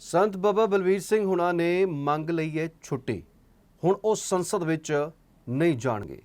ਸੰਤ ਬਾਬਾ ਬਲਵੀਰ ਸਿੰਘ ਹੁਣਾਂ ਨੇ ਮੰਗ ਲਈ ਹੈ ਛੁੱਟੀ। ਹੁਣ ਉਹ ਸੰਸਦ ਵਿੱਚ ਨਹੀਂ ਜਾਣਗੇ।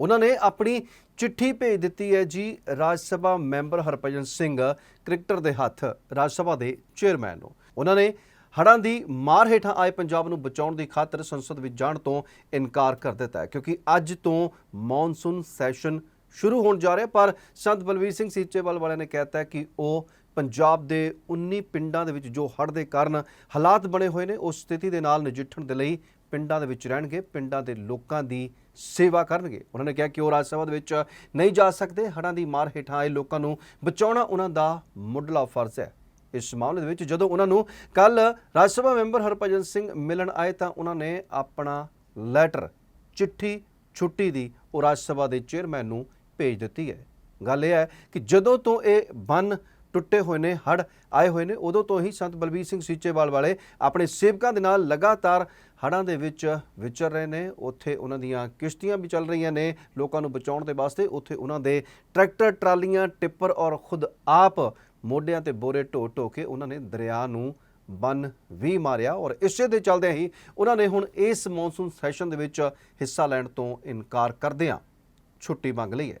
ਉਹਨਾਂ ਨੇ ਆਪਣੀ ਚਿੱਠੀ ਭੇਜ ਦਿੱਤੀ ਹੈ ਜੀ, ਰਾਜ ਸਭਾ ਮੈਂਬਰ ਹਰਭਜਨ ਸਿੰਘ, ਕ੍ਰਿਕਟਰ ਦੇ ਹੱਥ, ਰਾਜ ਸਭਾ ਦੇ ਚੇਅਰਮੈਨ ਨੂੰ। ਉਹਨਾਂ ਨੇ ਹੜ੍ਹਾਂ ਦੀ ਮਾਰ ਹੇਠਾਂ ਆਏ ਪੰਜਾਬ ਨੂੰ ਬਚਾਉਣ ਦੀ ਖਾਤਰ ਸੰਸਦ ਵਿੱਚ ਜਾਣ ਤੋਂ ਇਨਕਾਰ ਕਰ ਦਿੱਤਾ ਹੈ, ਕਿਉਂਕਿ ਅੱਜ ਤੋਂ ਮੌਨਸੂਨ ਸੈਸ਼ਨ ਸ਼ੁਰੂ ਹੋਣ ਜਾ ਰਿਹਾ, ਪਰ ਸੰਤ ਬਲਵੀਰ ਸਿੰਘ ਸੀਚੇਵਾਲ ਵਾਲਿਆਂ ਨੇ ਕਹਿਤਾ ਹੈ ਕਿ ਉਹ ਪੰਜਾਬ ਦੇ 19 ਪਿੰਡਾਂ ਦੇ ਵਿੱਚ ਜੋ ਹੜ੍ਹ ਦੇ ਕਾਰਨ ਹਾਲਾਤ ਬਣੇ ਹੋਏ ਨੇ, ਉਸ ਸਥਿਤੀ ਦੇ ਨਾਲ ਨਜਿੱਠਣ ਦੇ ਲਈ ਪਿੰਡਾਂ ਦੇ ਵਿੱਚ ਰਹਿਣਗੇ, ਪਿੰਡਾਂ ਦੇ ਲੋਕਾਂ ਦੀ ਸੇਵਾ ਕਰਨਗੇ। ਉਹਨਾਂ ਨੇ ਕਿਹਾ ਕਿ ਉਹ ਰਾਜ ਸਭਾ ਦੇ ਵਿੱਚ ਨਹੀਂ ਜਾ ਸਕਦੇ, ਹੜ੍ਹਾਂ ਦੀ ਮਾਰ ਹੇਠਾਂ ਆਏ ਲੋਕਾਂ ਨੂੰ ਬਚਾਉਣਾ ਉਹਨਾਂ ਦਾ ਮੁੱਢਲਾ ਫਰਜ਼ ਹੈ। ਇਸ ਮਾਮਲੇ ਦੇ ਵਿੱਚ ਜਦੋਂ ਉਹਨਾਂ ਨੂੰ ਕੱਲ ਰਾਜ ਸਭਾ ਮੈਂਬਰ ਹਰਭਜਨ ਸਿੰਘ ਮਿਲਣ ਆਏ ਤਾਂ ਉਹਨਾਂ ਨੇ ਆਪਣਾ ਲੈਟਰ, ਚਿੱਠੀ ਛੁੱਟੀ ਦੀ ਉਹ ਰਾਜ ਸਭਾ ਦੇ ਚੇਅਰਮੈਨ ਨੂੰ ਭੇਜ ਦਿੱਤੀ ਹੈ। ਗੱਲ ਇਹ ਹੈ ਕਿ ਜਦੋਂ ਤੋਂ ਇਹ ਬੰਨ ਟੁੱਟੇ ਹੋਏ ਨੇ ਹੜ ਆਏ ਹੋਏ ਨੇ। ਉਦੋਂ ਤੋਂ ਹੀ ਸੰਤ ਬਲਬੀਰ ਸਿੰਘ ਸੀਚੇਵਾਲ ਵਾਲੇ ਆਪਣੇ ਸੇਵਕਾਂ ਦੇ ਨਾਲ ਲਗਾਤਾਰ ਹੜਾਂ ਦੇ ਵਿੱਚ ਵਿਚਰ ਰਹੇ ਨੇ। ਉੱਥੇ ਉਹਨਾਂ ਦੀਆਂ ਕਿਸ਼ਤੀਆਂ ਵੀ ਚੱਲ ਰਹੀਆਂ ਨੇ ਲੋਕਾਂ ਨੂੰ ਬਚਾਉਣ ਦੇ ਵਾਸਤੇ। ਉੱਥੇ ਉਹਨਾਂ ਦੇ ਟਰੈਕਟਰ, ਟਰਾਲੀਆਂ, ਟਿੱਪਰ ਔਰ ਖੁਦ ਆਪ ਮੋਢਿਆਂ ਤੇ ਬੋਰੇ ਢੋ ਢੋ ਕੇ ਉਹਨਾਂ ਨੇ ਦਰਿਆ ਨੂੰ ਬੰਨ ਵੀ ਮਾਰਿਆ। ਔਰ ਇਸੇ ਦੇ ਚੱਲਦਿਆਂ ਹੀ ਉਹਨਾਂ ਨੇ ਹੁਣ ਇਸ ਮੌਨਸੂਨ ਸੈਸ਼ਨ ਦੇ ਵਿੱਚ ਹਿੱਸਾ ਲੈਣ ਤੋਂ ਇਨਕਾਰ ਕਰਦਿਆਂ ਛੁੱਟੀ ਮੰਗ ਲਈ ਹੈ।